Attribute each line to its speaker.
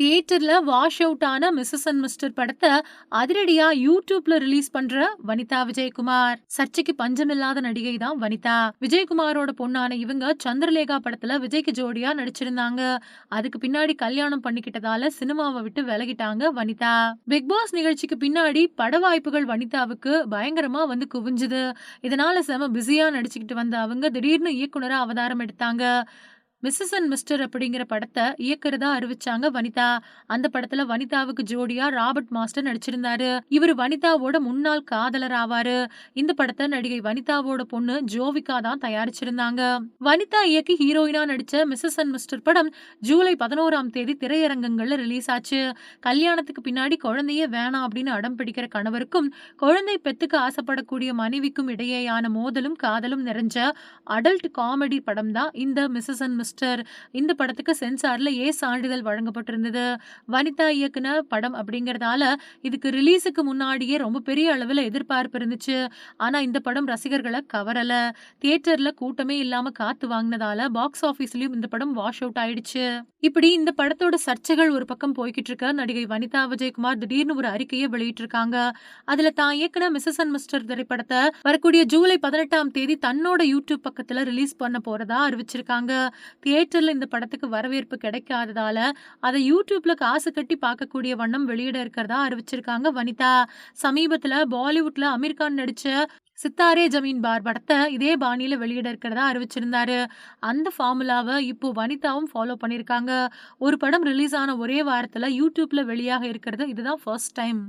Speaker 1: தியேட்டர்ல wash out ஆன Mrs and Mr படத்தை அதிரடியா யூடியூப்ல ரிலீஸ் பண்ற வனிதா விஜயகுமார். சர்ச்சைக்கு பஞ்சமில்லாத நடிகை தான் வனிதா. விஜயகுமாரோட பொண்ணான இவங்க சந்திரலேகா படத்துல விஜய்க்கு ஜோடியா நடிச்சிருந்தாங்க. அதுக்கு பின்னாடி கல்யாணம் பண்ணிக்கிட்டதால சினிமாவை விட்டு விலகிட்டாங்க வனிதா. பிக் பாஸ் நிகழ்ச்சிக்கு பின்னாடி பட வாய்ப்புகள் வனிதாவுக்கு பயங்கரமா வந்து குவிஞ்சுது. இதனால செம பிஸியா நடிச்சுக்கிட்டு வந்த அவங்க திடீர்னு இயக்குனரா அவதாரம் எடுத்தாங்க. மிஸ்ஸஸ் அண்ட் மிஸ்டர் அப்படிங்கிற படத்தை இயக்குறதா அறிவிச்சாங்க வனிதா. அந்த படத்துல வனிதாவுக்கு ஜோடியா ராபர்ட் மாஸ்டர் நடிச்சிருந்தாரு. இவர் வனிதாவோட முன்னாள் காதலர் ஆவாரு இந்த படத்தை நடிகை வனிதாவோட பொண்ணு ஜோவிகா தான் தயாரிச்சிருந்தாங்க. வனிதா இயக்கி ஹீரோயினா நடிச்ச மிஸ்ஸஸ் அண்ட் மிஸ்டர் படம் ஜூலை பதினோராம் தேதி திரையரங்கங்கள்ல ரிலீஸ் ஆச்சு. கல்யாணத்துக்கு பின்னாடி குழந்தையே வேணாம் அப்படின்னு அடம் பிடிக்கிற கணவருக்கும் குழந்தை பெத்துக்கு ஆசைப்படக்கூடிய மனைவிக்கும் இடையேயான மோதலும் காதலும் நிறைஞ்ச அடல்ட் காமெடி படம் தான் இந்த மிஸ்ஸஸ் அண்ட் மிஸ்டர் இந்த படத்துக்கு சென்சார்ல ஏ சான்றிதழ் வழங்கப்பட்டிருந்தது. வனிதா இயக்குன படம் அப்படிங்கிறதால இதுக்கு ரிலீஸுக்கு முன்னாடியே ரொம்ப பெரிய அளவில் எதிர்பார்ப்பு இருந்துச்சு. ஆனால் இந்த படம் ரசிகர்களை கவரலை. தியேட்டரில் கூட்டமே இல்லாம காத்து வாங்கினதால பாக்ஸ் ஆபீஸ்லயும் இந்த படம் வாஷ் அவுட் ஆயிடுச்சு. இப்படி இந்த படத்தோட சர்ச்சைகள் ஒரு பக்கம் போய்கிட்டு இருக்க. நடிகை வனிதா விஜயகுமார் திடீர்னு ஒரு அறிக்கையை வெளியிட்டிருக்காங்க. அதுல தான் இயக்குன மிஸ்ஸஸ் அண்ட் மிஸ்டர் திரைப்படத்தை வரக்கூடிய ஜூலை பதினெட்டாம் தேதி தன்னோட யூடியூப் பக்கத்துல ரிலீஸ் பண்ண போறதா அறிவிச்சிருக்காங்க. தியேட்டரில் இந்த படத்துக்கு வரவேற்பு கிடைக்காததால அதை யூடியூப்ல காசு கட்டி பார்க்கக்கூடிய வண்ணம் வெளியிட இருக்கிறதா அறிவிச்சிருக்காங்க வனிதா. சமீபத்தில் பாலிவுட்ல அமீர் கான் நடிச்ச சித்தாரே ஜமீன் பார் படத்தை இதே பாணியில் வெளியிட இருக்கிறதா அறிவிச்சிருந்தாரு. அந்த ஃபார்முலாவை இப்போ வனிதாவும் ஃபாலோ பண்ணியிருக்காங்க ஒரு படம் ரிலீஸ் ஆன ஒரே வாரத்தில் யூடியூப்ல வெளியாக இருக்கிறது. இதுதான் ஃபர்ஸ்ட் டைம்.